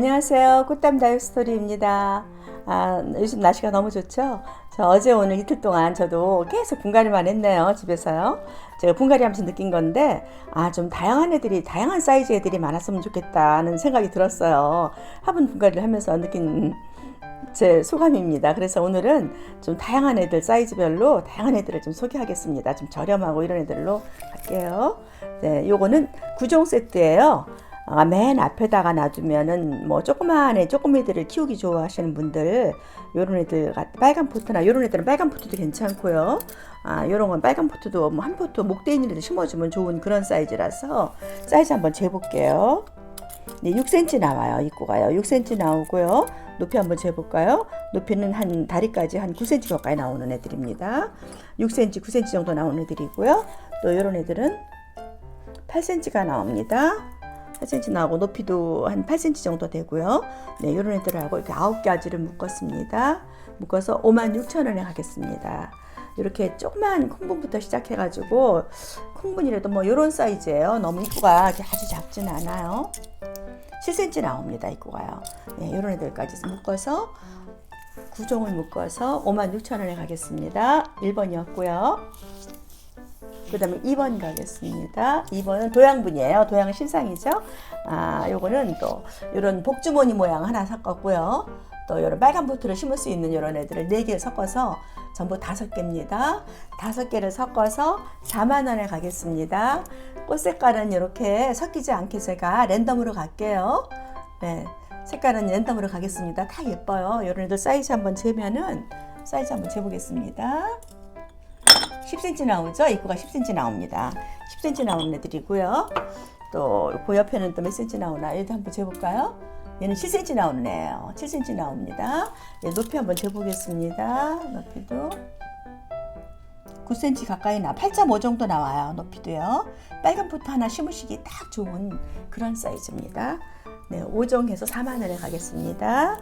안녕하세요. 꽃담 다이스토리입니다. 아, 요즘 날씨가 너무 좋죠? 저 어제 오늘 이틀 동안 저도 계속 분갈이만 했네요. 집에서요. 제가 분갈이 하면서 느낀 건데, 아, 좀 다양한 애들이, 다양한 사이즈 애들이 많았으면 좋겠다는 생각이 들었어요. 화분 분갈이를 하면서 느낀 제 소감입니다. 그래서 오늘은 좀 다양한 애들 사이즈별로 다양한 애들을 좀 소개하겠습니다. 좀 저렴하고 이런 애들로 갈게요. 네, 요거는 구종 세트예요. 아, 맨 앞에다가 놔두면은 뭐 조그마한 애, 조그미들을 키우기 좋아하시는 분들 요런 애들 같- 빨간 포트나 요런 애들은 빨간 포트도 괜찮고요. 아, 요런 건 빨간 포트도 뭐 한 포트 목대인이라도 심어주면 좋은 그런 사이즈라서 사이즈 한번 재볼게요. 네, 6cm 나와요. 입구가요. 6cm 나오고요. 높이 한번 재볼까요? 높이는 한 다리까지 한 9cm 가까이 나오는 애들입니다. 6cm, 9cm 정도 나오는 애들이고요. 또 이런 애들은 8cm가 나옵니다. 8cm 나오고 높이도 한 8cm 정도 되고요. 네, 이런 애들하고 이렇게 아홉 가지를 묶었습니다. 묶어서 56,000원에 가겠습니다. 이렇게 조그만 콩분부터 시작해가지고 콩분이라도 뭐 이런 사이즈예요. 너무 입구가 아주 작진 않아요. 7cm 나옵니다. 입구가요. 네, 이런 애들까지 묶어서 구종을 묶어서 56,000원에 가겠습니다. 1번이었고요. 그 다음에 2번 가겠습니다. 2번은 도양분이에요. 도양은 신상이죠. 아, 요거는 또 이런 복주머니 모양 하나 섞었고요. 또 이런 빨간 보트를 심을 수 있는 이런 애들을 4개 섞어서 전부 5개입니다. 5개를 섞어서 4만 원에 가겠습니다. 꽃 색깔은 이렇게 섞이지 않게 제가 랜덤으로 갈게요. 네. 색깔은 랜덤으로 가겠습니다. 다 예뻐요. 이런 애들 사이즈 한번 재면은 사이즈 한번 재보겠습니다. 10cm 나오죠? 입구가 10cm 나옵니다. 10cm 나오는 애들이고요. 또 그 옆에는 또 몇 cm 나오나? 얘도 한번 재볼까요? 얘는 7cm 나오는 애예요. 7cm 나옵니다. 얘 높이 한번 재보겠습니다. 높이도 9cm 가까이 나, 8.5 정도 나와요. 높이도요. 빨간 포트 하나 심으시기 딱 좋은 그런 사이즈입니다. 네, 5정해서 4만 원에 가겠습니다.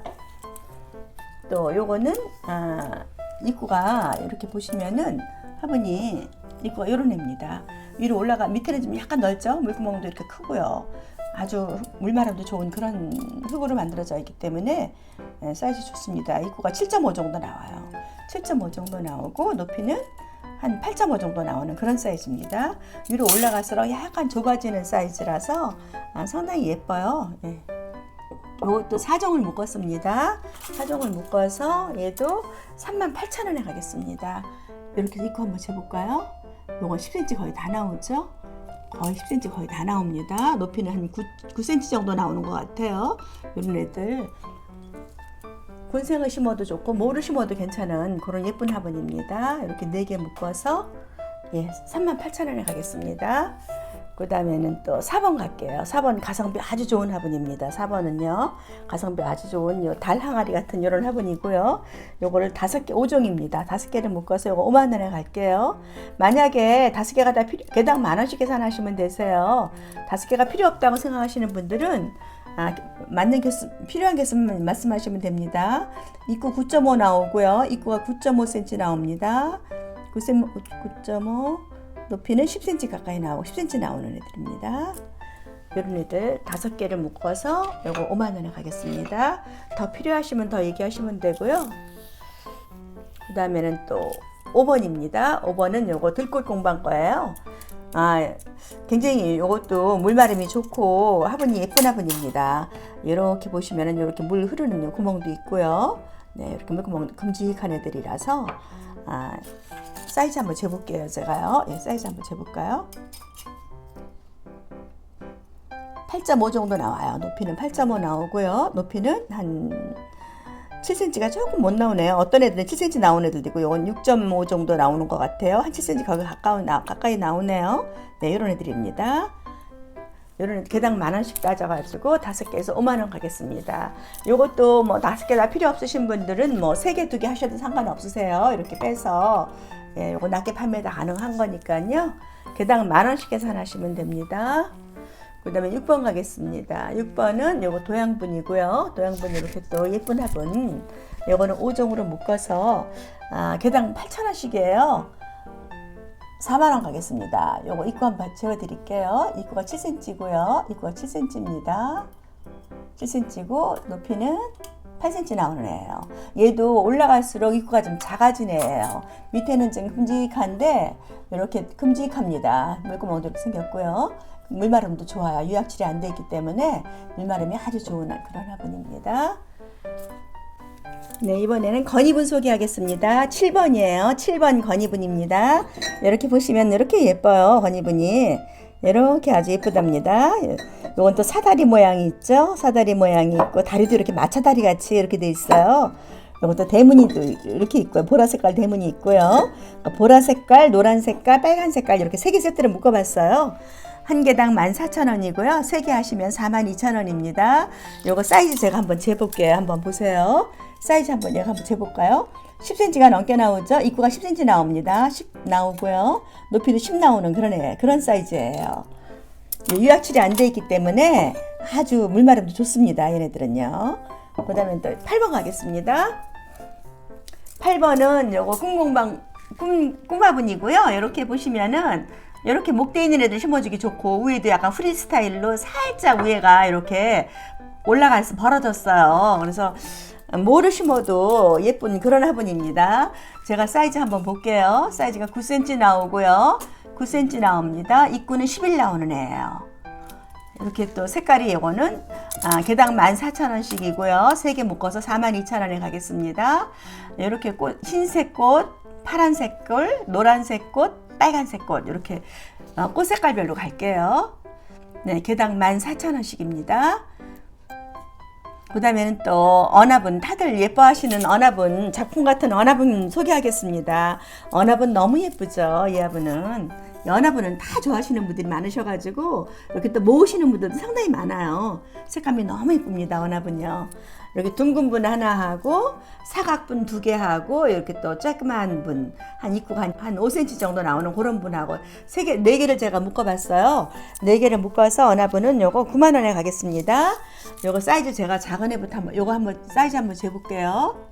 또 요거는 아, 입구가 이렇게 보시면은 화분이 입구가 이런 애입니다. 위로 올라가 밑에는 좀 약간 넓죠. 물구멍도 이렇게 크고요. 아주 물마름도 좋은 그런 흙으로 만들어져 있기 때문에 예, 사이즈 좋습니다. 입구가 7.5 정도 나와요. 7.5 정도 나오고 높이는 한 8.5 정도 나오는 그런 사이즈입니다. 위로 올라갈수록 약간 좁아지는 사이즈라서 아, 상당히 예뻐요. 예. 이것도 사정을 묶었습니다. 사정을 묶어서 얘도 38,000원에 가겠습니다. 이렇게 입고 한번 재볼까요? 요건 10cm 거의 다 나오죠? 거의 10cm 거의 다 나옵니다. 높이는 한 9, 9cm 정도 나오는 것 같아요. 이런 애들 곤생을 심어도 좋고 모를 심어도 괜찮은 그런 예쁜 화분입니다. 이렇게 4개 묶어서 예, 38,000원에 가겠습니다. 그 다음에는 또 4번 갈게요. 4번 가성비 아주 좋은 화분입니다. 4번은요. 가성비 아주 좋은 요 달 항아리 같은 이런 화분이고요. 요거를 다섯 개 5종입니다. 다섯 개를 묶어서 요거 5만 원에 갈게요. 만약에 다섯 개가 다 필요, 개당 만 원씩 계산하시면 되세요. 다섯 개가 필요 없다고 생각하시는 분들은 아, 맞는 개수, 필요한 개수만 말씀하시면 됩니다. 입구 9.5 나오고요. 입구가 9.5cm 나옵니다. 9.5, 높이는 10cm 가까이 나오고 10cm 나오는 애들입니다. 이런 애들 다섯 개를 묶어서 요거 5만 원에 가겠습니다. 더 필요하시면 더 얘기하시면 되고요. 그 다음에는 또 5번입니다. 5번은 요거 들꽃 공방 거예요. 아, 굉장히 이것도 물마름이 좋고 화분이 예쁜 화분입니다. 이렇게 보시면은 이렇게 물 흐르는 요 구멍도 있고요. 네, 이렇게 물구멍 큼직한 애들이라서 아, 사이즈 한번 재볼게요. 제가요. 예, 사이즈 한번 재볼까요? 8.5 정도 나와요. 높이는 8.5 나오고요. 높이는 한 7cm가 조금 못 나오네요. 어떤 애들은 7cm 나오는 애들도 있고, 이건 6.5 정도 나오는 것 같아요. 한 7cm 거기 가까운, 나, 가까이 나오네요. 네, 이런 애들입니다. 이런 개당 만 원씩 따져가지고 다섯 개에서 5만 원 가겠습니다. 요것도 뭐 다섯 개 다 필요 없으신 분들은 뭐 세 개, 두 개 하셔도 상관없으세요. 이렇게 빼서 예, 요거 낮게 판매 다 가능한 거니까요. 개당 만 원씩 계산하시면 됩니다. 그 다음에 6번 가겠습니다. 6번은 요거 도양분이고요. 도양분 이렇게 또 예쁜 화분. 요거는 5종으로 묶어서 아, 개당 8,000원씩이에요. 4만원 가겠습니다. 요거 입구 한번 재워드릴게요. 입구가 7cm고요. 입구가 7cm입니다. 7cm고 높이는 8cm 나오는 애예요. 얘도 올라갈수록 입구가 좀 작아진 애예요. 밑에는 좀 큼직한데 이렇게 큼직합니다. 물구멍도 생겼고요. 물마름도 좋아요. 유약칠이 안 돼 있기 때문에 물마름이 아주 좋은 그런 화분입니다. 네, 이번에는 건이분 소개하겠습니다. 7번이에요. 7번 건이분입니다. 이렇게 보시면 이렇게 예뻐요. 건이분이. 이렇게 아주 예쁘답니다. 이건 또 사다리 모양이 있죠. 사다리 모양이 있고 다리도 이렇게 마차다리 같이 이렇게 돼 있어요. 이것도 대문이도 이렇게 있고요. 보라 색깔 대문이 있고요. 보라 색깔, 노란 색깔, 빨간 색깔 이렇게 세 개 세트를 묶어봤어요. 한 개당 14,000원이고요. 세 개 하시면 42,000원입니다. 요거 사이즈 제가 한번 재볼게요. 한번 보세요. 사이즈 한번 얘가 한번 재볼까요? 10cm가 넘게 나오죠? 입구가 10cm 나옵니다. 10 나오고요. 높이도 10 나오는 그런 애, 그런 사이즈예요. 유약칠이 안 돼 있기 때문에 아주 물마름도 좋습니다. 얘네들은요. 그 다음에 또 8번 가겠습니다. 8번은 요거 꿈공방, 꿈, 꿈화분이고요. 이렇게 보시면은 이렇게 목대 있는 애들 심어주기 좋고 위에도 약간 프리스타일로 살짝 위에가 이렇게 올라가서 벌어졌어요. 그래서 뭐를 심어도 예쁜 그런 화분입니다. 제가 사이즈 한번 볼게요. 사이즈가 9cm 나오고요. 9cm 나옵니다. 입구는 11 나오는 애예요. 이렇게 또 색깔이 이거는 아, 개당 14,000원씩이고요. 3개 묶어서 42,000원에 가겠습니다. 이렇게 꽃, 흰색 꽃, 파란색 꽃, 노란색 꽃, 빨간색 꽃 이렇게 어, 꽃 색깔별로 갈게요. 네, 개당 14,000원씩입니다. 그 다음에는 또 언화분 다들 예뻐하시는 언화분 작품 같은 언화분 소개하겠습니다. 언화분 너무 예쁘죠 이 화분은 연화분은 다 좋아하시는 분들이 많으셔가지고 이렇게 또 모으시는 분들도 상당히 많아요. 색감이 너무 예쁩니다 언화분요. 이렇게 둥근 분 하나 하고 사각분 두 개 하고 이렇게 또 조그만 분한 입구가 한, 한 5cm 정도 나오는 그런 분하고 세 개, 네 개를 제가 묶어봤어요. 네 개를 묶어서 언화분은 요거 9만 원에 가겠습니다. 요거 사이즈 제가 작은 애부터 한번 요거 한번 사이즈 한번 재볼게요.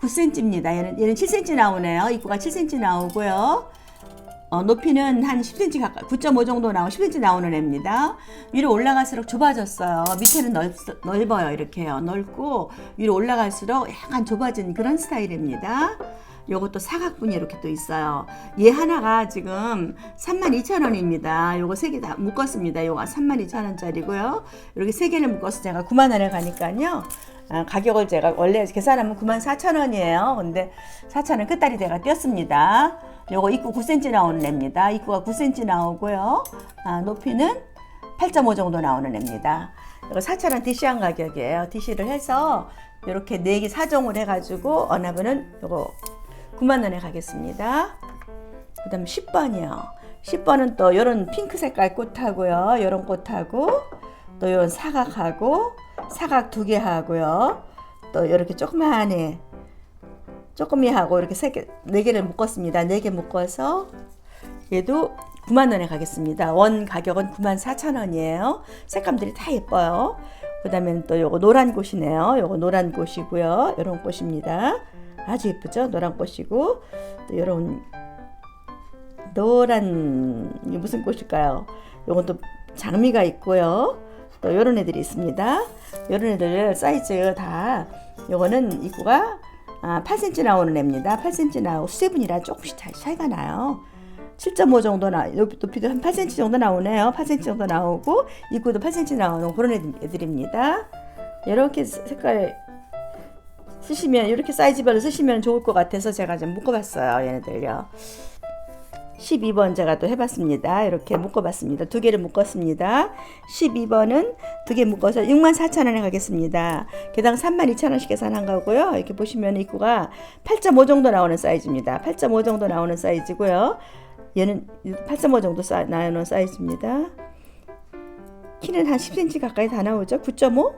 9cm입니다. 얘는 얘는 7cm 나오네요. 입구가 7cm 나오고요. 어, 높이는 한 10cm 가까이 9.5 정도 나오 10cm 나오는 애입니다. 위로 올라갈수록 좁아졌어요. 밑에는 넓, 넓어요. 이렇게요. 넓고 위로 올라갈수록 약간 좁아진 그런 스타일입니다. 요것도 사각분이 이렇게 또 있어요. 얘 하나가 지금 32,000원입니다. 요거 세 개 다 묶었습니다. 요거 32,000원짜리고요. 이렇게 세 개를 묶어서 제가 9만 원에 가니까요. 아, 가격을 제가 원래 계산하면 94,000원이에요. 근데 4,000원 끝다리 제가 띄었습니다. 요거 입구 9cm 나오는 애입니다. 입구가 9cm 나오고요. 아, 높이는 8.5 정도 나오는 애입니다. 이거 4,000원 DC한 가격이에요. DC를 해서 이렇게 4개 사종을 해가지고 어나브는 요거 9만 원에 가겠습니다. 그 다음에 10번이요. 10번은 또 요런 핑크 색깔 꽃하고요. 요런 꽃하고 또 요런 사각하고 사각 두 개 하고요. 또 이렇게 애 조금이 하고 이렇게 세 개, 네 개를 묶었습니다. 네 개 묶어서 얘도 9만 원에 가겠습니다. 원 가격은 9만 4천 원이에요. 색감들이 다 예뻐요. 그 다음에는 또 요거 노란 꽃이네요. 요거 노란 꽃이고요. 요런 꽃입니다. 아주 예쁘죠? 노란 꽃이고 또 요런 노란 이게 무슨 꽃일까요? 요건 또 장미가 있고요. 또 요런 애들이 있습니다. 요런 애들 사이즈 다 요거는 입구가 아, 8cm 나오는 애입니다. 8cm 나오고 수제분이라 조금씩 차이가 나요. 7.5 정도 나 높이도 한 8cm 정도 나오네요. 8cm 정도 나오고 입구도 8cm 나오는 그런 애들입니다. 이렇게 색깔 쓰시면 이렇게 사이즈별로 쓰시면 좋을 것 같아서 제가 좀 묶어봤어요. 얘네들요. 12번 제가 또 해봤습니다. 이렇게 묶어봤습니다. 두 개를 묶었습니다. 12번은 두 개 묶어서 64,000원에 가겠습니다. 개당 32,000원씩 계산한 거고요. 이렇게 보시면 입구가 8.5 정도 나오는 사이즈입니다. 8.5 정도 나오는 사이즈고요. 얘는 8.5 정도 사, 나오는 사이즈입니다. 키는 한 10cm 가까이 다 나오죠. 9.5?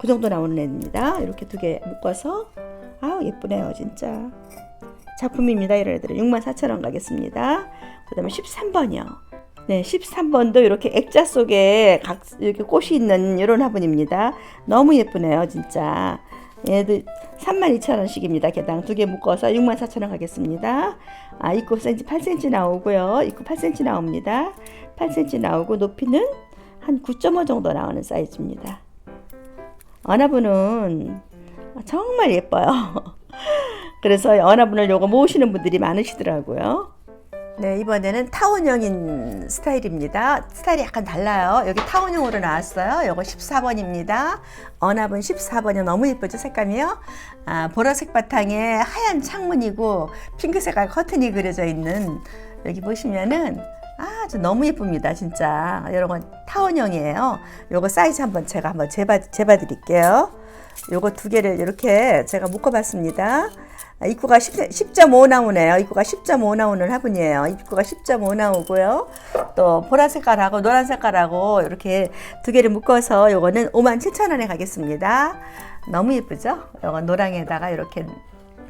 그 정도 나오는 애입니다. 이렇게 두 개 묶어서 아우 예쁘네요 진짜. 작품입니다. 이런 애들은 64,000원 가겠습니다. 그 다음에 13번이요. 네, 13번도 이렇게 액자 속에 각 이렇게 꽃이 있는 이런 화분입니다. 너무 예쁘네요, 진짜. 얘도 32,000원씩입니다. 개당 두 개 묶어서 64,000원 가겠습니다. 아, 입구 8cm, 8cm 나오고요. 입구 8cm 나옵니다. 8cm 나오고 높이는 한 9.5 정도 나오는 사이즈입니다. 어나분은 정말 예뻐요. 그래서 어나분을 요거 모으시는 분들이 많으시더라고요. 네, 이번에는 타원형인 스타일입니다. 스타일이 약간 달라요. 여기 타원형으로 나왔어요. 요거 14번입니다. 어납은 14번이 너무 예쁘죠? 색감이요? 아, 보라색 바탕에 하얀 창문이고 핑크색깔 커튼이 그려져 있는 여기 보시면은 아주 너무 예쁩니다. 진짜. 여러분 타원형이에요. 요거 사이즈 한번 제가 한번 재봐, 재봐 드릴게요. 요거 두 개를 이렇게 제가 묶어봤습니다. 아, 입구가 10, 10.5 나오네요. 입구가 10.5 나오는 화분이에요. 입구가 10.5 나오고요. 또 보라 색깔하고 노란 색깔하고 이렇게 두 개를 묶어서 요거는 57,000원에 가겠습니다. 너무 예쁘죠? 요거 노랑에다가 이렇게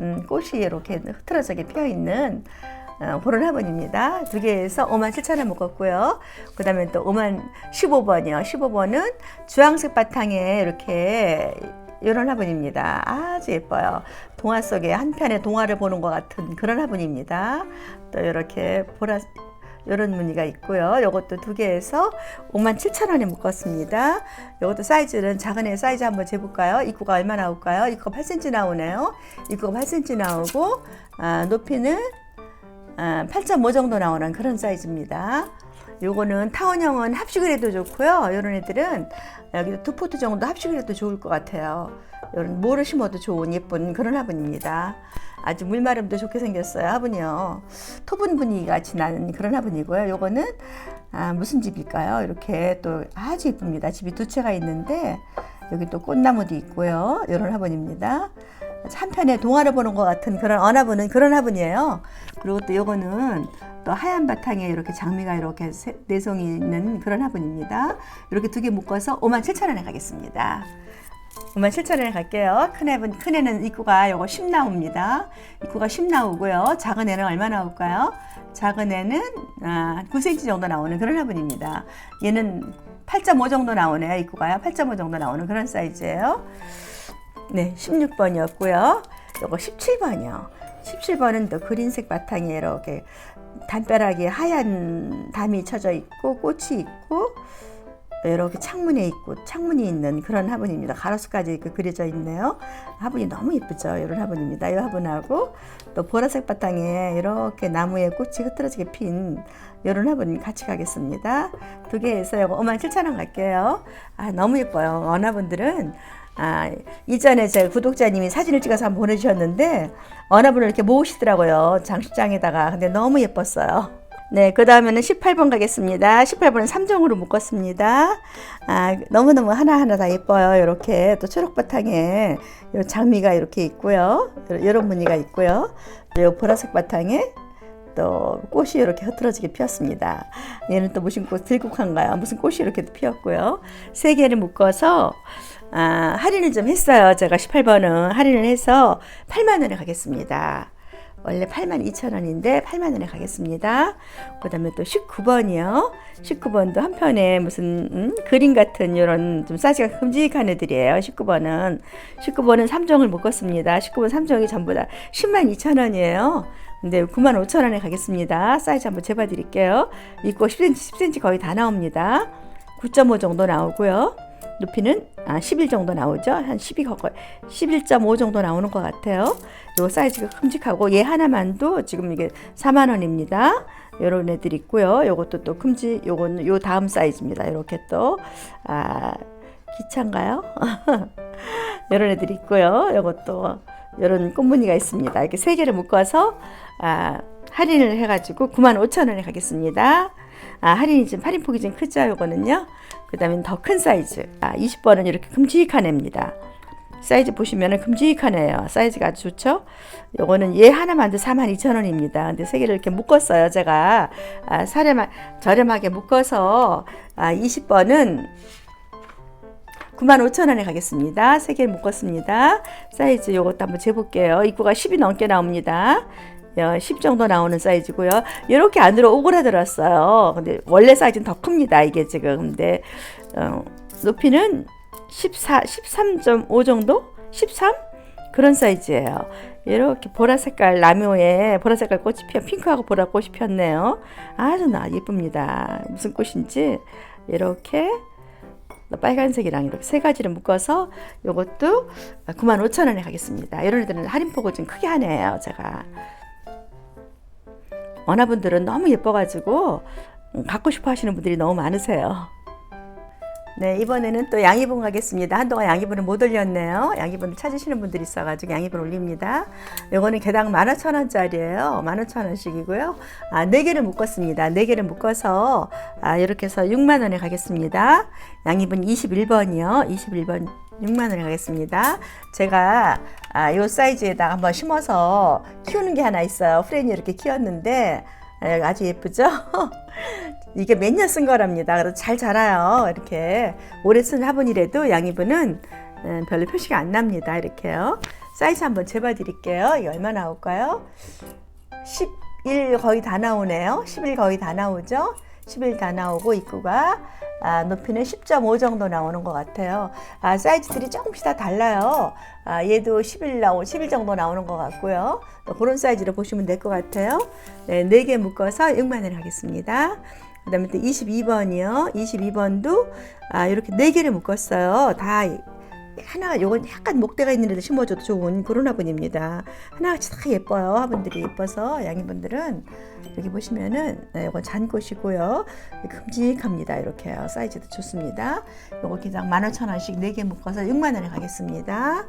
음, 꽃이 이렇게 흐트러져게 피어 있는 어, 그런 화분입니다. 두 개에서 57,000원 묶었고요. 그 다음에 또 5만 15번이요. 15번은 주황색 바탕에 이렇게 이런 화분입니다. 아주 예뻐요. 동화 속에 한 편의 동화를 보는 것 같은 그런 화분입니다. 또 이렇게 보라 이런 무늬가 있고요. 이것도 두 개에서 57,000원에 묶었습니다. 이것도 사이즈는 작은 애 사이즈 한번 재볼까요? 입구가 얼마 나올까요? 입구가 8cm 나오네요. 입구가 8cm 나오고 아, 높이는 아, 8.5 정도 나오는 그런 사이즈입니다. 요거는 타원형은 합식을 해도 좋고요. 이런 애들은 여기 두 포트 정도 합식을 해도 좋을 것 같아요. 이런 모를 심어도 좋은 예쁜 그런 화분입니다. 아주 물마름도 좋게 생겼어요. 화분이요. 토분 분위기가 진한 그런 화분이고요. 요거는 아, 무슨 집일까요? 이렇게 또 아주 예쁩니다. 집이 두 채가 있는데 여기 또 꽃나무도 있고요. 이런 화분입니다. 한편에 동화를 보는 것 같은 그런 언화분은 그런 화분이에요. 그리고 또 요거는 또 하얀 바탕에 이렇게 장미가 이렇게 세- 내성이 있는 그런 화분입니다. 이렇게 두 개 묶어서 57,000원에 가겠습니다. 57,000원에 갈게요. 큰 애는, 큰 애는 입구가 요거 10 나옵니다. 입구가 10 나오고요. 작은 애는 얼마 나올까요? 작은 애는 아, 9cm 정도 나오는 그런 화분입니다. 얘는 8.5 정도 나오네요. 입구가요. 8.5 정도 나오는 그런 사이즈예요. 네, 16번이었고요. 요거 17번이요. 17번은 또 그린색 바탕에 이렇게 담벼락에 하얀 담이 쳐져 있고 꽃이 있고 이렇게 창문에 있고 창문이 있는 그런 화분입니다. 가로수까지 이렇게 그려져 있네요. 화분이 너무 예쁘죠. 이런 화분입니다. 이 화분하고 또 보라색 바탕에 이렇게 나무에 꽃이 흐트러지게 핀 화분 같이 가겠습니다. 두 개에서 이거 57,000원 갈게요. 아, 너무 예뻐요. 어느 분들은 아, 이전에 제 구독자님이 사진을 찍어서 한번 보내주셨는데 어느 분을 이렇게 모으시더라고요. 장식장에다가. 근데 너무 예뻤어요. 네, 그 다음에는 18번 가겠습니다. 18번은 3종으로 묶었습니다. 아, 너무너무 하나하나 다 예뻐요. 이렇게 또 초록 바탕에 요 장미가 이렇게 있고요. 이런 무늬가 있고요. 요 보라색 바탕에 또 꽃이 이렇게 흐트러지게 피었습니다. 얘는 또 무슨 꽃 들국화인가요? 무슨 꽃이 이렇게 피었고요. 세 개를 묶어서 아, 할인을 좀 했어요. 제가 18번은 할인을 해서 8만 원에 가겠습니다. 원래 8만 2천 원인데 8만 원에 가겠습니다. 그 다음에 또 19번이요. 19번도 한편에 무슨 음? 그림 같은 이런 좀 사이즈가 큼직한 애들이에요. 19번은 19번은 3종을 묶었습니다. 19번 3종이 전부 다 10만 2천 원이에요. 근데 9만 5천 원에 가겠습니다. 사이즈 한번 재봐 드릴게요. 입고 10cm, 10cm 거의 다 나옵니다. 9.5 정도 나오고요. 높이는 아, 11 정도 나오죠. 한 12, 11.5 정도 나오는 것 같아요. 요 사이즈가 큼직하고 얘 하나만도 지금 이게 4만 원입니다. 요런 애들 있고요. 요것도 또 큼직, 요거는 요 다음 사이즈입니다. 이렇게 또 아, 기차인가요? 요런 애들이 있고요. 요것도 요런 꽃무늬가 있습니다. 이렇게 세 개를 묶어서 아, 할인을 해가지고 9만 5천 원에 가겠습니다. 아, 할인이 지금 할인 폭이 좀 크죠, 요거는요. 그 다음에 더 큰 사이즈. 아, 20번은 이렇게 큼직한 애입니다. 사이즈 보시면은 큼직한 애예요. 사이즈가 아주 좋죠? 요거는 얘 하나만 도 42,000원입니다. 근데 세 개를 이렇게 묶었어요. 제가 아, 사렴하, 저렴하게 묶어서 아, 20번은 95,000원에 가겠습니다. 세 개를 묶었습니다. 사이즈 요것도 한번 재볼게요. 입구가 10이 넘게 나옵니다. 10 정도 나오는 사이즈고요. 이렇게 안으로 오그라들었어요. 근데 원래 사이즈는 더 큽니다. 이게 지금 근데 어, 높이는 14, 13.5 정도? 13? 그런 사이즈예요. 이렇게 보라 색깔 나무에 보라 색깔 꽃이 피어 핑크하고 보라 꽃이 폈네요. 아주 나 예쁩니다. 무슨 꽃인지 이렇게 또 빨간색이랑 이렇게 세 가지를 묶어서 요것도 95,000원에 가겠습니다. 이런 애들은 할인폭을 좀 크게 하네요. 제가. 원화분들은 너무 예뻐가지고 음, 갖고 싶어 하시는 분들이 너무 많으세요. 네, 이번에는 또 양이분 가겠습니다. 한동안 양이분을 못 올렸네요. 양이분 찾으시는 분들이 있어가지고 양이분 올립니다. 요거는 개당 15,000원짜리예요. 15,000원씩이고요. 아, 4개를 묶었습니다. 4개를 묶어서 아, 이렇게 해서 6만원에 가겠습니다. 양이분 21번이요. 21번 6만 원에 가겠습니다. 제가 아, 요 사이즈에다가 한번 심어서 키우는 게 하나 있어요. 프렌이 이렇게 키웠는데 아, 아주 예쁘죠? 이게 몇 년 쓴 거랍니다. 그래서 잘 자라요. 이렇게 오래 쓴 화분이라도 양이분은 음, 별로 표시가 안 납니다. 이렇게요. 사이즈 한번 재봐 드릴게요. 이게 얼마 나올까요? 11 거의 다 나오네요. 11 거의 다 나오죠? 11 다 나오고 입구가 아, 높이는 10.5 정도 나오는 것 같아요. 아, 사이즈들이 조금씩 다 달라요. 아, 얘도 11 나오, 11 정도 나오는 것 같고요. 또 그런 사이즈로 보시면 될 것 같아요. 네, 4개 묶어서 6만 원을 하겠습니다. 그 다음에 또 22번이요. 22번도 아, 이렇게 4개를 묶었어요. 다 하나가 요건 약간 목대가 있는 애들 심어줘도 좋은 그런 화분입니다. 하나같이 다 예뻐요. 화분들이 예뻐서 양이분들은 여기 보시면은 네, 요건 잔꽃이고요. 큼직합니다. 이렇게요. 사이즈도 좋습니다. 요거 기장 15,000원씩 4개 묶어서 6만 원에 가겠습니다.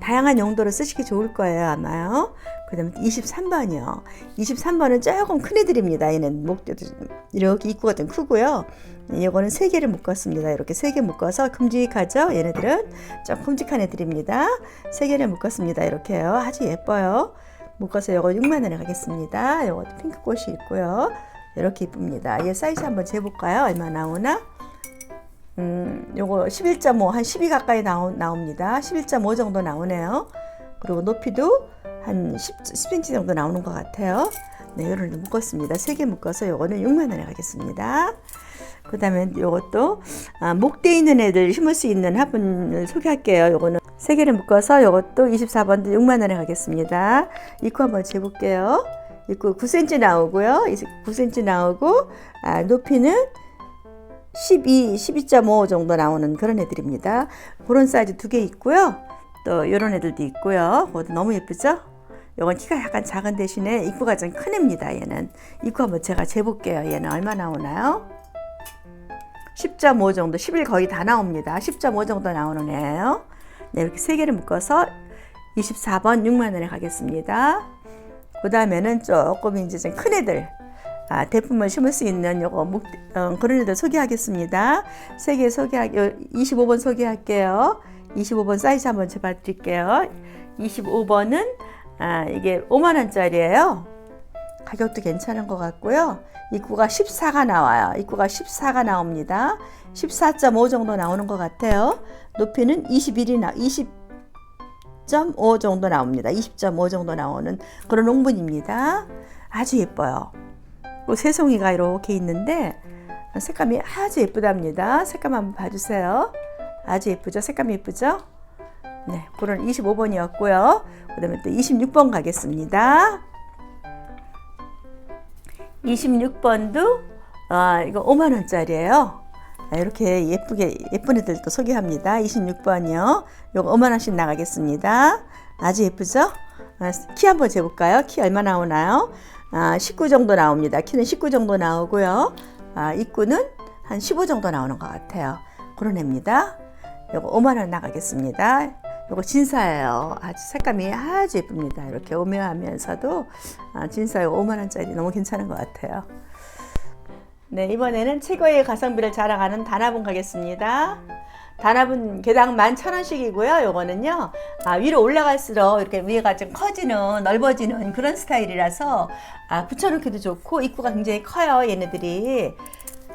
다양한 용도로 쓰시기 좋을 거예요, 아마요. 그 다음에 23번이요. 23번은 조금 큰 애들입니다. 얘는 목대도 이렇게 입구가 좀 크고요. 이거는 세 개를 묶었습니다. 이렇게 세개 묶어서 큼직하죠? 얘네들은 좀 큼직한 애들입니다. 세 개를 묶었습니다. 이렇게요. 아주 예뻐요. 묶어서 이거 6만 원에 가겠습니다. 이것도 핑크꽃이 있고요. 이렇게 이쁩니다. 얘 사이즈 한번 재볼까요? 얼마 나오나? 음, 요거 11.5, 한 12 가까이 나오, 나옵니다. 11.5 정도 나오네요. 그리고 높이도 한 10, 10cm 정도 나오는 것 같아요. 네, 요를 묶었습니다. 세 개 묶어서 요거는 6만 원에 가겠습니다. 그 다음에 요것도 아, 목대 있는 애들 심을 수 있는 화분을 소개할게요. 요거는 세 개를 묶어서 요것도 24번도 6만 원에 가겠습니다. 입구 한번 재볼게요. 입구 9cm 나오고요. 9cm 나오고 아, 높이는 12, 12.5 정도 나오는 그런 애들입니다. 그런 사이즈 두 개 있고요. 또 이런 애들도 있고요. 그것도 너무 예쁘죠? 요건 키가 약간 작은 대신에 입구가 좀 큰 애입니다. 얘는 입구 한번 제가 재볼게요. 얘는 얼마 나오나요? 10.5 정도, 11 거의 다 나옵니다. 10.5 정도 나오는 애예요. 네, 이렇게 세 개를 묶어서 24번 6만 원에 가겠습니다. 그 다음에는 조금 이제 좀 큰 애들, 아, 대품을 심을 수 있는 요거 목, 어, 그런 애들 소개하겠습니다. 세 개 소개하, 25번 소개할게요. 25번 사이즈 한번 제봐 드릴게요. 25번은 아, 이게 5만 원짜리예요. 가격도 괜찮은 것 같고요. 입구가 14가 나와요. 입구가 14가 나옵니다. 14.5 정도 나오는 것 같아요. 높이는 21이 나, 20.5 정도 나옵니다. 20.5 정도 나오는 그런 옹분입니다. 아주 예뻐요. 또 새송이가 이렇게 있는데 색감이 아주 예쁘답니다. 색감 한번 봐주세요. 아주 예쁘죠? 색감이 예쁘죠? 네, 그런 25번이었고요. 그 다음에 또 26번 가겠습니다. 26번도 아, 이거 5만 원짜리예요. 아, 이렇게 예쁘게 예쁜 애들도 소개합니다. 26번이요. 이거 5만 원씩 나가겠습니다. 아주 예쁘죠? 아, 키 한번 재볼까요? 키 얼마 나오나요? 아, 19 정도 나옵니다. 키는 19 정도 나오고요. 아, 입구는 한 15 정도 나오는 것 같아요. 그런 애입니다. 요거 5만 원 나가겠습니다. 요거 진사예요. 아주 색감이 아주 예쁩니다. 이렇게 오묘하면서도 아, 진사 요거 5만 원짜리 너무 괜찮은 것 같아요. 네, 이번에는 최고의 가성비를 자랑하는 단화분 가겠습니다. 단합은 개당 11,000원씩이고요. 요거는요. 아, 위로 올라갈수록 이렇게 위에가 좀 커지는 넓어지는 그런 스타일이라서 아, 붙여놓기도 좋고 입구가 굉장히 커요. 얘네들이.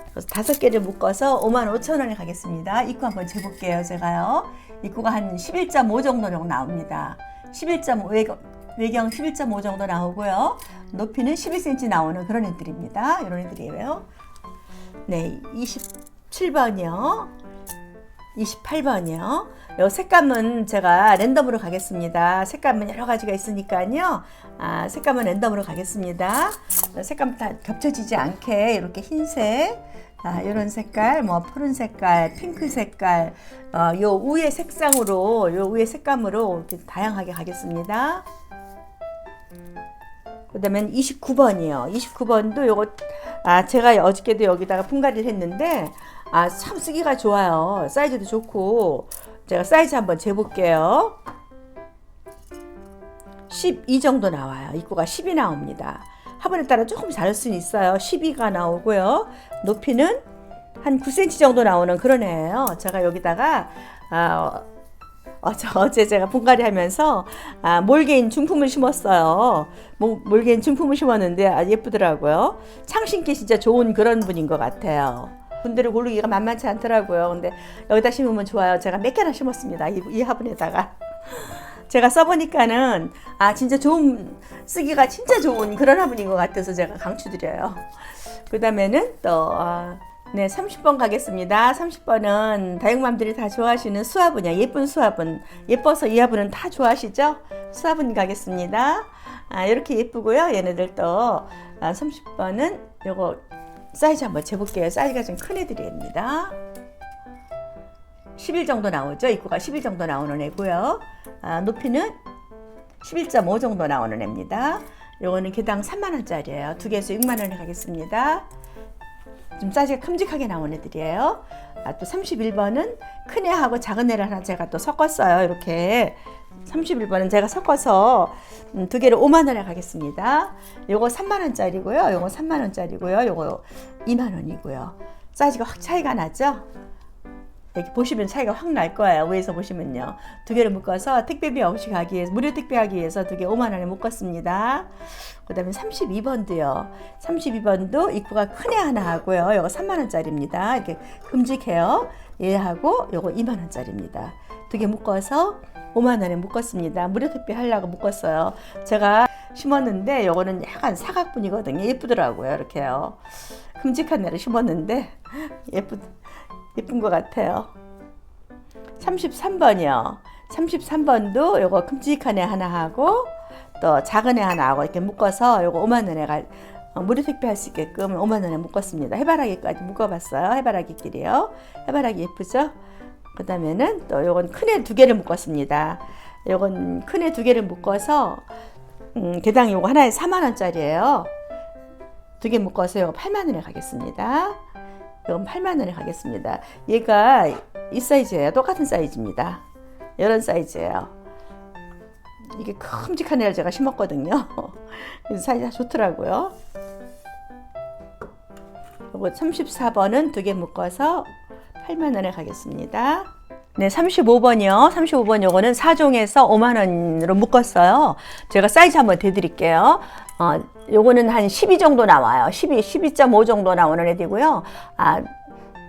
그래서 다섯 개를 묶어서 55,000원에 가겠습니다. 입구 한번 재볼게요. 제가요. 입구가 한 11.5 정도 나옵니다. 11.5 외경, 외경 11.5 정도 나오고요. 높이는 11cm 나오는 그런 애들입니다. 이런 애들이에요. 네, 27번이요. 28번이요. 요 색감은 제가 랜덤으로 가겠습니다. 색감은 여러 가지가 있으니까요. 아, 색감은 랜덤으로 가겠습니다. 색감 다 겹쳐지지 않게 이렇게 흰색, 아, 이런 색깔, 뭐 푸른 색깔, 핑크 색깔, 어, 요 위에 색상으로, 요 위에 색감으로 이렇게 다양하게 가겠습니다. 그 다음엔 29번이요. 29번도 요거 아 제가 어저께도 여기다가 분갈이를 했는데 아 참 쓰기가 좋아요. 사이즈도 좋고 제가 사이즈 한번 재볼게요. 12 정도 나와요. 입구가 10이 나옵니다. 화분에 따라 조금 다를 수는 있어요. 12가 나오고요. 높이는 한 9cm 정도 나오는 그런 애예요. 제가 여기다가 아, 어, 저 어제 제가 분갈이 하면서 아, 몰개인 중품을 심었어요. 뭐, 몰개인 중품을 심었는데 아, 예쁘더라고요. 창신기 진짜 좋은 그런 분인 것 같아요. 분들을 고르기가 만만치 않더라고요. 근데 여기다 심으면 좋아요. 제가 몇 개나 심었습니다. 이, 이 화분에다가. 제가 써보니까는 아 진짜 좋은 쓰기가 진짜 좋은 그런 화분인 것 같아서 제가 강추드려요. 그 다음에는 또 아, 네, 30번 가겠습니다. 30번은 다육맘들이 다 좋아하시는 수화분이야. 예쁜 수화분. 예뻐서 이 화분은 다 좋아하시죠? 수화분 가겠습니다. 아, 이렇게 예쁘고요. 얘네들 또 아, 30번은 요거 사이즈 한번 재볼게요. 사이즈가 좀 큰 애들입니다. 11 정도 나오죠. 입구가 11 정도 나오는 애고요. 아, 높이는 11.5 정도 나오는 애입니다. 요거는 개당 3만 원짜리예요. 두 개에서 6만 원에 가겠습니다. 좀 사이즈가 큼직하게 나온 애들이에요. 아, 또 31번은 큰 애하고 작은 애를 하나 제가 또 섞었어요. 이렇게 31번은 제가 섞어서 음, 두 개를 5만 원에 가겠습니다. 요거 3만 원짜리고요. 요거 3만 원짜리고요. 요거 2만 원이고요. 사이즈가 확 차이가 나죠? 여기 보시면 차이가 확 날 거예요. 위에서 보시면요. 두 개를 묶어서 택배비 없이 가기 위해서 무료 택배하기 위해서 두 개 5만 원에 묶었습니다. 그 다음에 32번도요. 32번도 입구가 큰 애 하나 하고요. 요거 3만 원짜리입니다. 이렇게 큼직해요. 얘하고 요거 2만 원짜리입니다. 두 개 묶어서 5만 원에 묶었습니다. 무료 택배 하려고 묶었어요. 제가 심었는데 요거는 약간 사각분이거든요. 예쁘더라고요. 이렇게요. 큼직한 애를 심었는데 예쁘 예쁜 것 같아요. 33번이요. 33번도 요거 큼직한 애 하나 하고 또 작은 애 하나 하고 이렇게 묶어서 요거 5만 원에 갈 어, 무료 택배할 수 있게끔 5만 원에 묶었습니다. 해바라기까지 묶어봤어요. 해바라기끼리요. 해바라기 예쁘죠? 그 다음에는 또 요건 큰애 두 개를 묶었습니다. 요건 큰애 두 개를 묶어서 음, 개당 요거 하나에 4만 원짜리예요. 두 개 묶어서 요거 8만 원에 가겠습니다. 이건 8만 원에 가겠습니다. 얘가 이 사이즈예요. 똑같은 사이즈입니다. 이런 사이즈예요. 이게 큼직한 애를 제가 심었거든요. 사이즈가 좋더라고요. 이거 34번은 두 개 묶어서 8만 원에 가겠습니다. 네, 35번이요. 35번 요거는 4종에서 5만 원으로 묶었어요. 제가 사이즈 한번 대 드릴게요. 어, 요거는 한 12 정도 나와요. 12, 12.5 정도 나오는 애들이고요. 아,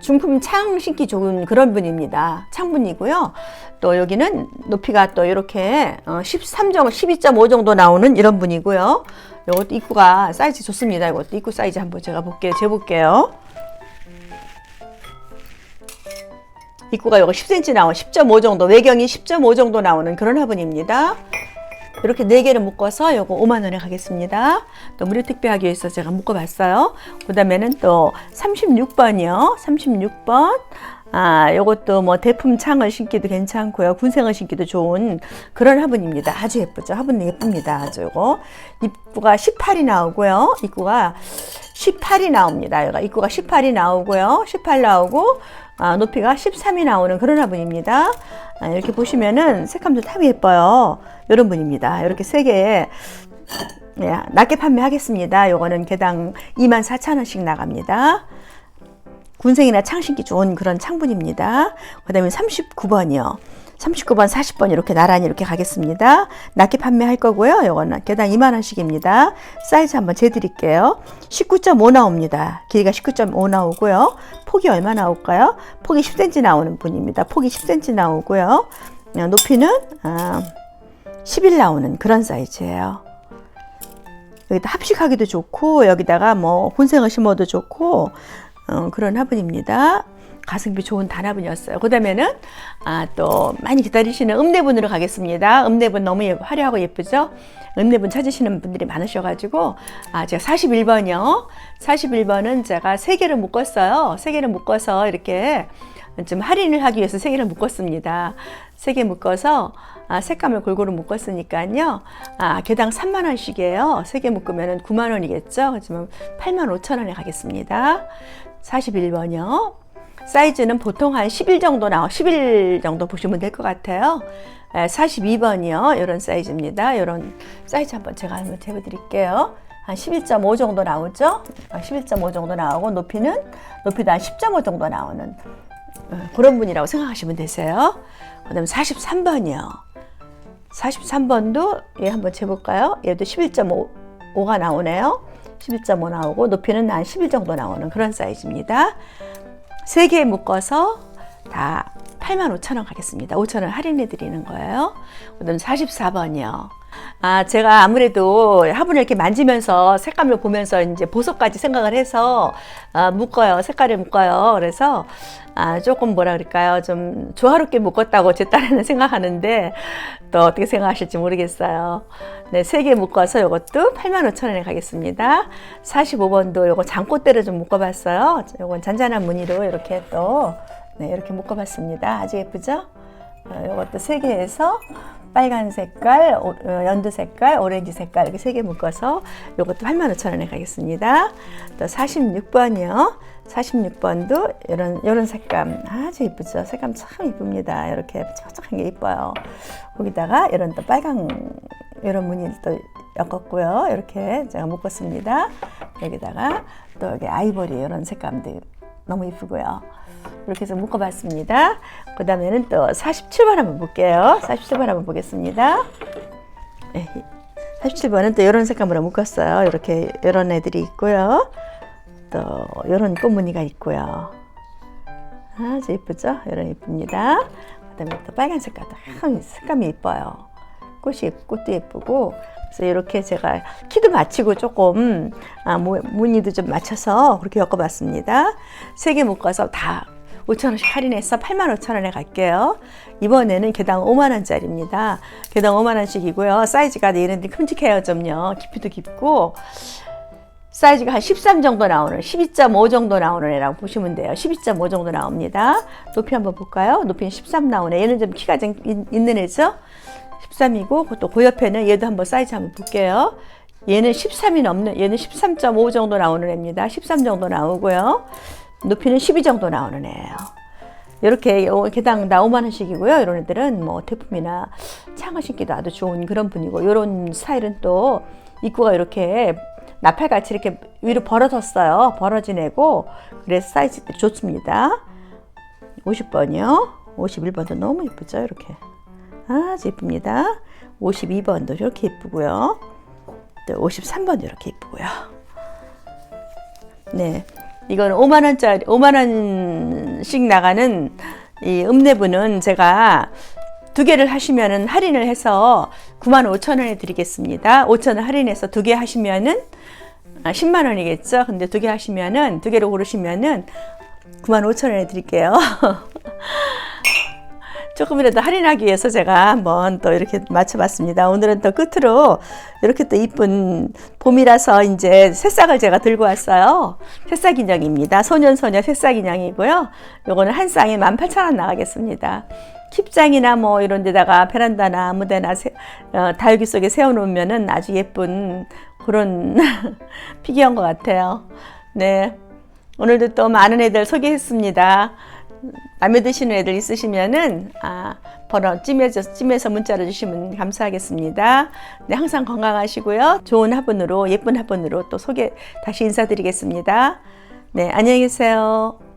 중품 창 신기 좋은 그런 분입니다. 창분이고요. 또 여기는 높이가 또 이렇게 13 정도, 12.5 정도 나오는 이런 분이고요. 요것도 입구가 사이즈 좋습니다. 이것도 입구 사이즈 한번 제가 볼게요. 재볼게요. 입구가 요거 10cm 나온 10.5 정도, 외경이 10.5 정도 나오는 그런 화분입니다. 이렇게 네 개를 묶어서 요거 5만 원에 가겠습니다. 또 무료 택배하기 위해서 제가 묶어봤어요. 그 다음에는 또 36번이요. 36번. 아, 요것도 뭐 대품 창을 신기도 괜찮고요. 군생을 신기도 좋은 그런 화분입니다. 아주 예쁘죠. 화분 예쁩니다. 아주 요거. 입구가 18이 나오고요. 입구가 18이 나옵니다. 여기가 입구가 18이 나오고요. 18 나오고 아, 높이가 13이 나오는 그런 화분입니다. 아, 이렇게 보시면은 색감도 참 예뻐요. 이런 분입니다. 이렇게 세 개에 예, 낮게 판매하겠습니다. 요거는 개당 24,000원씩 나갑니다. 군생이나 창신기 좋은 그런 창분입니다. 그 다음에 39번이요. 39번, 40번 이렇게 나란히 이렇게 가겠습니다. 낮게 판매할 거고요. 요거는 개당 2만 원씩입니다. 사이즈 한번 재드릴게요. 19.5 나옵니다. 길이가 19.5 나오고요. 폭이 얼마 나올까요? 폭이 10cm 나오는 분입니다. 폭이 10cm 나오고요. 어, 높이는 11 나오는 그런 사이즈예요. 여기다 합식하기도 좋고 여기다가 뭐 혼생을 심어도 좋고 어, 그런 화분입니다. 가성비 좋은 단화분이었어요. 그 다음에는 아, 또 많이 기다리시는 읍내분으로 가겠습니다. 읍내분 너무 예- 화려하고 예쁘죠? 읍내분 찾으시는 분들이 많으셔가지고 아, 제가 41번이요. 41번은 제가 세 개를 묶었어요. 세 개를 묶어서 이렇게 좀 할인을 하기 위해서 세 개를 묶었습니다. 세개 묶어서 아, 색감을 골고루 묶었으니까요. 아, 개당 3만 원씩이에요. 세개 묶으면 9만 원이겠죠. 그렇지만 8만 5천 원에 가겠습니다. 41번이요. 사이즈는 보통 한 11 정도 나와 11 정도 보시면 될 것 같아요. 42번이요. 이런 사이즈입니다. 이런 사이즈 한번 제가 한번 재보 드릴게요. 한 11.5 정도 나오죠? 11.5 정도 나오고 높이는 높이도 한 10.5 정도 나오는 어, 그런 분이라고 생각하시면 되세요. 그다음에 43번이요. 43번도 얘 한번 재볼까요? 얘도 11.5가 나오네요. 11.5 나오고 높이는 한 11 정도 나오는 그런 사이즈입니다. 세개 묶어서 다 8만 5천 원 가겠습니다. 5천 원 할인해 드리는 거예요. 그다음 44번이요. 아, 제가 아무래도 화분을 이렇게 만지면서 색감을 보면서 이제 보석까지 생각을 해서 아, 묶어요. 색깔을 묶어요. 그래서 아, 조금 뭐라 그럴까요? 좀 조화롭게 묶었다고 제 딴에는 생각하는데 또 어떻게 생각하실지 모르겠어요. 네, 세 개 묶어서 이것도 8만 5천 원에 가겠습니다. 45번도 요거 장꽃대를 좀 묶어봤어요. 요건 잔잔한 무늬로 이렇게 또 네, 이렇게 묶어봤습니다. 아주 예쁘죠? 어, 이것도 세 개에서 빨간 색깔, 오- 어, 연두 색깔, 오렌지 색깔 이렇게 세 개 묶어서 이것도 8만 5천 원에 가겠습니다. 또 46번이요. 46번도 이런 이런 색감 아주 이쁘죠. 색감 참 이쁩니다. 이렇게 촉촉한 게 이뻐요. 거기다가 이런 또 빨강 이런 무늬를 또 엮었고요. 이렇게 제가 묶었습니다. 여기다가 또 여기 아이보리 이런 색감도 너무 이쁘고요. 이렇게 해서 묶어봤습니다. 그 다음에는 또 47번 한번 볼게요. 47번 한번 보겠습니다. 네, 47번은 또 이런 색감으로 묶었어요. 이렇게 이런 애들이 있고요. 또 이런 꽃무늬가 있고요. 아주 예쁘죠? 이런 예쁩니다. 그 다음에 또 빨간 색깔도 참 색감이 예뻐요. 꽃이 꽃도 예쁘고 그래서 이렇게 제가 키도 맞추고 조금 아, 무- 무늬도 좀 맞춰서 그렇게 엮어봤습니다. 세 개 묶어서 다 5천 원씩 할인해서 8만 5천 원에 갈게요. 이번에는 개당 5만 원짜리입니다. 개당 5만 원씩이고요. 사이즈가 얘네들이 큼직해요 좀요. 깊이도 깊고 사이즈가 한 13 정도 나오는 12.5 정도 나오는 애라고 보시면 돼요. 12.5 정도 나옵니다. 높이 한번 볼까요? 높이는 13 나오네. 얘는 좀 키가 좀 있- 있는 애죠. 13이고 또 그 옆에는 얘도 한번 사이즈 한번 볼게요. 얘는 13이 넘는 얘는 13.5 정도 나오는 애입니다. 13 정도 나오고요. 높이는 12 정도 나오는 애예요. 이렇게 요- 개당 나 5만 원씩이고요. 이런 애들은 뭐 태풍이나 창을 신기도 아주 좋은 그런 분이고 이런 스타일은 또 입구가 이렇게 나팔같이 이렇게 위로 벌어졌어요. 벌어진 애고 그래서 사이즈도 좋습니다. 50번이요. 51번도 너무 예쁘죠. 이렇게 아주 예쁩니다. 52번도 이렇게 예쁘고요. 또 53번도 이렇게 예쁘고요. 네. 이건 5만 원짜리 5만 원씩 나가는 이 읍내분은 제가 두 개를 하시면은 할인을 해서 9만 5천 원에 드리겠습니다. 5천 원 할인해서 두 개 하시면은 아, 10만 원이겠죠. 근데 두 개 하시면은 두 개를 고르시면은 9만 5천 원에 드릴게요. 조금이라도 할인하기 위해서 제가 한번 또 이렇게 맞춰봤습니다. 오늘은 또 끝으로 이렇게 또 이쁜 봄이라서 이제 새싹을 제가 들고 왔어요. 새싹 인형입니다. 소년소녀 새싹 인형이고요. 요거는 한 쌍에 18,000원 나가겠습니다. 킵장이나 뭐 이런 데다가 베란다나 아무 데나 세, 어, 다육이 속에 세워놓으면은 아주 예쁜 그런 피규어인 것 같아요. 네. 오늘도 또 많은 애들 소개했습니다. 마음에 드시는 애들 있으시면은 아, 번호 찜해서, 찜해서 문자로 주시면 감사하겠습니다. 네, 항상 건강하시고요. 좋은 화분으로 예쁜 화분으로 또 소개 다시 인사드리겠습니다. 네, 안녕히 계세요.